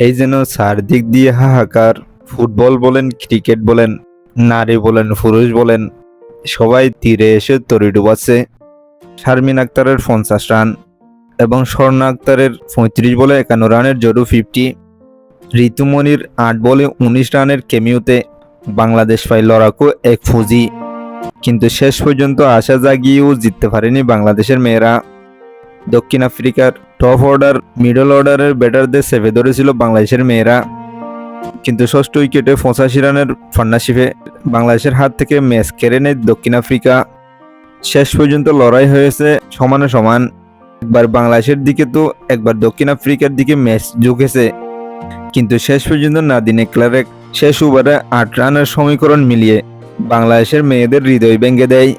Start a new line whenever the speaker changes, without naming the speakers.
এই যেন চারদিক দিয়ে হাহাকার। ফুটবল বলেন, ক্রিকেট বলেন, নারী বলেন, পুরুষ বলেন, সবাই তীরে এসে তরি ডুবাচ্ছে। শারমিন আক্তারের পঞ্চাশ রান এবং স্বর্ণ আক্তারের পঁয়ত্রিশ বলে একান্ন রানের জরু ফিফটি। ঋতুমণির আট বলে উনিশ রানের কেমিউতে বাংলাদেশ পায় লড়াকু এক ফুজি। কিন্তু শেষ পর্যন্ত আশা জাগিয়েও জিততে পারেনি বাংলাদেশের মেয়েরা। দক্ষিণ আফ্রিকার টপ অর্ডার মিডল অর্ডারের ব্যাটারদের সেভে ধরেছিল বাংলাদেশের মেয়েরা। কিন্তু ষষ্ঠ উইকেটে পঁচাশি রানের পার্টনারশিপে বাংলাদেশের হাত থেকে ম্যাচ কেড়ে নেয় দক্ষিণ আফ্রিকা। শেষ পর্যন্ত লড়াই হয়েছে সমানে সমান। একবার বাংলাদেশের দিকে তো, একবার দক্ষিণ আফ্রিকার দিকে ম্যাচ ঝুঁকেছে। কিন্তু শেষ পর্যন্ত নাদিনে ক্লারেক শেষ ওভারে আট রানের সমীকরণ মিলিয়ে বাংলাদেশের মেয়েদের হৃদয় ভেঙে দেয়।